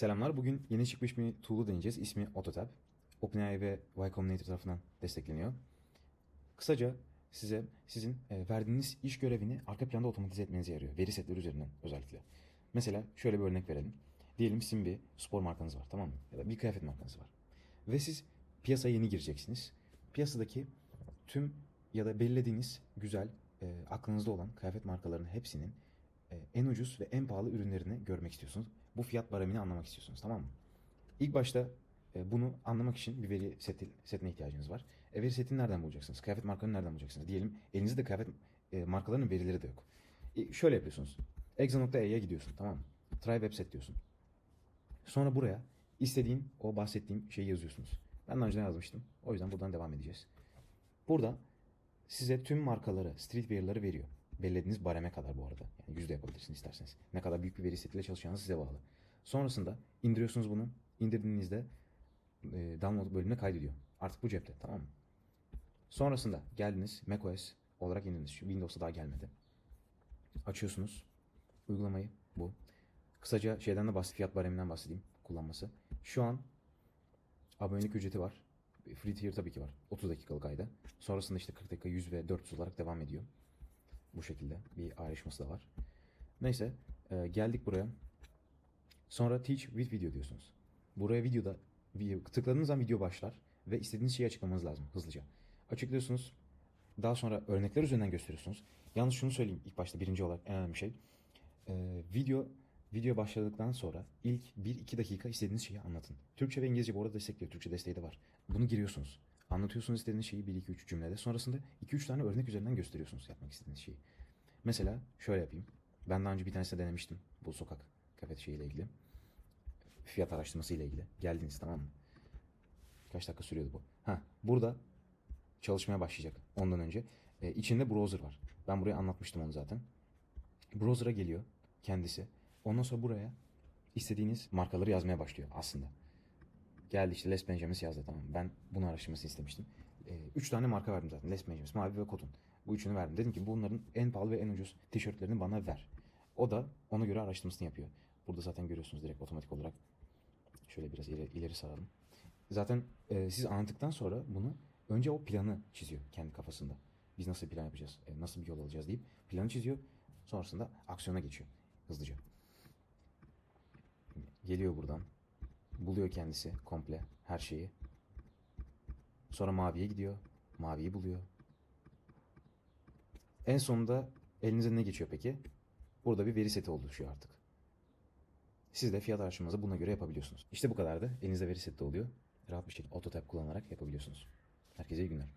Selamlar. Bugün yeni çıkmış bir tool'u deneyeceğiz. İsmi AutoTab. OpenAI ve Y Combinator tarafından destekleniyor. Kısaca size sizin e, verdiğiniz iş görevini arka planda otomatize etmenize yarıyor. Veri setleri üzerinden özellikle. Mesela şöyle bir örnek verelim. Diyelim sizin bir spor markanız var tamam mı? Ya da bir kıyafet markanız var. Ve siz piyasaya yeni gireceksiniz. Piyasadaki tüm ya da belirlediğiniz güzel, e, aklınızda olan kıyafet markalarının hepsinin en ucuz ve en pahalı ürünlerini görmek istiyorsunuz. Bu fiyat baremini anlamak istiyorsunuz tamam mı? İlk başta e, bunu anlamak için bir veri seti, setine ihtiyacınız var. E, veri setini nereden bulacaksınız? Kıyafet markalarını nereden bulacaksınız? Diyelim elinizde kıyafet e, markalarının verileri de yok. E, şöyle yapıyorsunuz. Exa.e'ye gidiyorsun tamam mı? Try web set diyorsun. Sonra buraya istediğin o bahsettiğim şeyi yazıyorsunuz. Ben daha önce yazmıştım. O yüzden buradan devam edeceğiz. Burada size tüm markaları, street verileri veriyor. Belirlediğiniz bareme kadar bu arada. Yani yüzde yapabilirsiniz isterseniz. Ne kadar büyük bir veri setiyle çalışacağınız size bağlı. Sonrasında indiriyorsunuz bunu. İndirdiğinizde e, download bölümüne kaydediyor. Artık bu cepte tamam mı? Sonrasında geldiniz macOS olarak indirdiniz. Windows'a daha gelmedi. Açıyorsunuz uygulamayı bu. Kısaca şeyden de bahsedeyim, fiyat bareminden bahsedeyim kullanması. Şu an abonelik ücreti var. Free tier tabii ki var. 30 dakikalık ayda. Sonrasında işte 40 dakika 100 ve 400 olarak devam ediyor. Bu şekilde bir ayrışması da var. Neyse e, geldik buraya. Sonra teach with video diyorsunuz. Buraya videoda video, tıkladığınız zaman video başlar ve istediğiniz şeyi açıklamanız lazım hızlıca. Açıklıyorsunuz. Daha sonra örnekler üzerinden gösteriyorsunuz. Yalnız şunu söyleyeyim ilk başta birinci olarak en önemli şey. E, video video başladıktan sonra ilk 1-2 dakika istediğiniz şeyi anlatın. Türkçe ve İngilizce bu arada destekliyor. Türkçe desteği de var. Bunu giriyorsunuz. Anlatıyorsunuz istediğiniz şeyi 1-2-3 cümlede. Sonrasında 2-3 tane örnek üzerinden gösteriyorsunuz yapmak istediğiniz şeyi. Mesela şöyle yapayım. Ben daha önce bir tanesini denemiştim. Bu sokak kafet şeyiyle ilgili. Fiyat araştırması ile ilgili. Geldiniz tamam mı? Kaç dakika sürüyordu bu? Ha, burada çalışmaya başlayacak ondan önce. Ee, içinde browser var. Ben buraya anlatmıştım onu zaten. Browser'a geliyor kendisi. Ondan sonra buraya istediğiniz markaları yazmaya başlıyor aslında. Geldi işte Les Benjamins yazdı tamam? Ben bunu araştırmasını istemiştim. Ee, üç tane marka verdim zaten. Les Benjamins, Mavi ve Cotton. Bu üçünü verdim. Dedim ki bunların en pahalı ve en ucuz tişörtlerini bana ver. O da ona göre araştırmasını yapıyor. Burada zaten görüyorsunuz direkt otomatik olarak. Şöyle biraz ileri, ileri saralım. Zaten e, siz anlattıktan sonra bunu önce o planı çiziyor kendi kafasında. Biz nasıl plan yapacağız, e, nasıl bir yol alacağız deyip planı çiziyor. Sonrasında aksiyona geçiyor hızlıca. Geliyor buradan. Buluyor kendisi komple her şeyi. Sonra maviye gidiyor. Maviyi buluyor. En sonunda elinize ne geçiyor peki? Burada bir veri seti oluşuyor artık. Siz de fiyat araştırmanızı buna göre yapabiliyorsunuz. İşte bu kadar da elinizde veri seti oluyor. Rahat bir şekilde AutoTab kullanarak yapabiliyorsunuz. Herkese iyi günler.